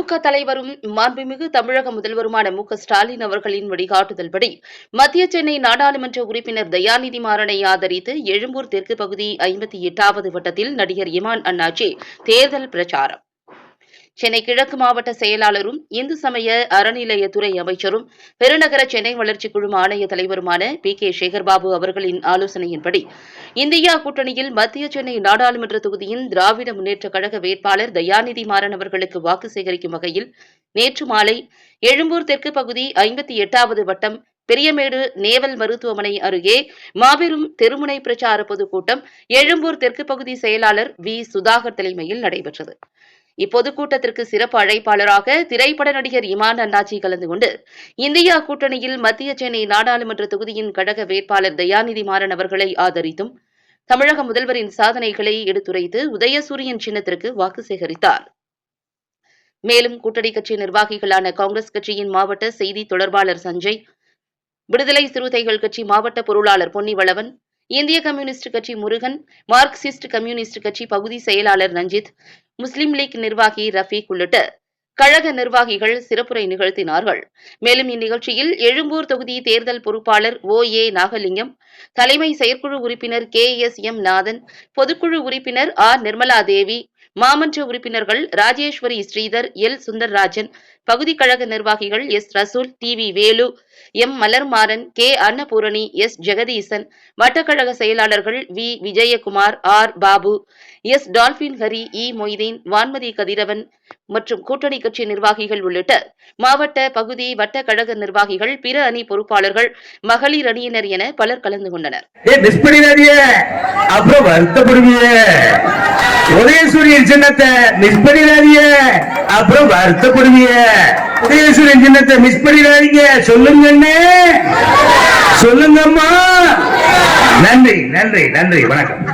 திமுக தலைவரும் மாண்புமிகு தமிழக முதல்வருமான மு க ஸ்டாலின் அவர்களின் வழிகாட்டுதல்படி மத்திய சென்னை நாடாளுமன்ற உறுப்பினர் தயாநிதி மாறனை ஆதரித்து எழும்பூர் தெற்கு பகுதி ஐம்பத்தி எட்டாவது வட்டத்தில் நடிகர் இமான் அண்ணாச்சி தேர்தல் பிரச்சாரம். சென்னை கிழக்கு மாவட்ட செயலாளரும் இந்து சமய அறநிலையத்துறை அமைச்சரும் பெருநகர சென்னை வளர்ச்சிக் குழும ஆணைய தலைவருமான பி. கே. சேகர்பாபு அவர்களின் ஆலோசனையின்படி இந்தியா கூட்டணியில் மத்திய சென்னை நாடாளுமன்ற தொகுதியின் திராவிட முன்னேற்ற கழக வேட்பாளர் தயாநிதி மாறன் அவர்களுக்கு வாக்கு சேகரிக்கும் வகையில் நேற்று மாலை எழும்பூர் தெற்கு பகுதி ஐம்பத்தி எட்டாவது வட்டம் பெரியமேடு நேவல் மருத்துவமனை அருகே மாபெரும் தெருமுனை பிரச்சார பொதுக்கூட்டம் எழும்பூர் தெற்கு பகுதி செயலாளர் வி. சுதாகர் தலைமையில் நடைபெற்றது. இப்பொதுக்கூட்டத்திற்கு சிறப்பு அழைப்பாளராக திரைப்பட நடிகர் இமான் அண்ணாச்சி கலந்து கொண்டு இந்தியா கூட்டணியில் மத்திய சென்னை நாடாளுமன்ற தொகுதியின் கழக வேட்பாளர் தயாநிதி மாறன் அவர்களை ஆதரித்தும் தமிழக முதல்வரின் சாதனைகளை எடுத்துரைத்து உதயசூரியன் சின்னத்திற்கு வாக்கு சேகரித்தார். மேலும் கூட்டணி கட்சி நிர்வாகிகளான காங்கிரஸ் கட்சியின் மாவட்ட செய்தி தொடர்பாளர் சஞ்சய் விடுதலை சிறுத்தைகள் கட்சி மாவட்ட பொருளாளர் பொன்னிவளவன் இந்திய கம்யூனிஸ்ட் கட்சி முருகன் மார்க்சிஸ்ட் கம்யூனிஸ்ட் கட்சி பகுதி செயலாளர் ரஞ்சித் முஸ்லிம் லீக் நிர்வாகி ரஃபீக் உள்ளிட்ட கழக நிர்வாகிகள் சிறப்புரை நிகழ்த்தினார்கள். மேலும் இந்நிகழ்ச்சியில் எழும்பூர் தொகுதி தேர்தல் பொறுப்பாளர் ஓ. ஏ. நாகலிங்கம் தலைமை செயற்குழு உறுப்பினர் கே. எஸ். எம். நாதன் பொதுக்குழு உறுப்பினர் ஆர். நிர்மலா தேவி மாமன்ற உறுப்பினர்கள் ராஜேஸ்வரி ஸ்ரீதர் எல். சுந்தர்ராஜன் பகுதி கழக நிர்வாகிகள் S. Rasool T. V. Velu M. Malarmaran K. Annapoorani S. Jagadeesan வட்டக்கழக செயலாளர்கள் V. Vijayakumar R. Babu S. Dolphin Hari E. Moideen Vanmathi Kathiravan மற்றும் கூட்டணி கட்சி நிர்வாகிகள் உள்ளிட்ட மாவட்ட பகுதி வட்ட கழக நிர்வாகிகள் பிற அணி பொறுப்பாளர்கள் மகளிர் அணியினர் என பலர் கலந்து கொண்டனர். உதயசூரியன் சின்னத்தை மிஸ் பண்ணிடாதீங்க. அப்புறம் வருத்தப்படுவீங்க உதயசூரியன் சின்னத்தை மிஸ் பண்ணிடாதீங்க. சொல்லுங்க அண்ணே. சொல்லுங்கம்மா. நன்றி நன்றி நன்றி. வணக்கம்.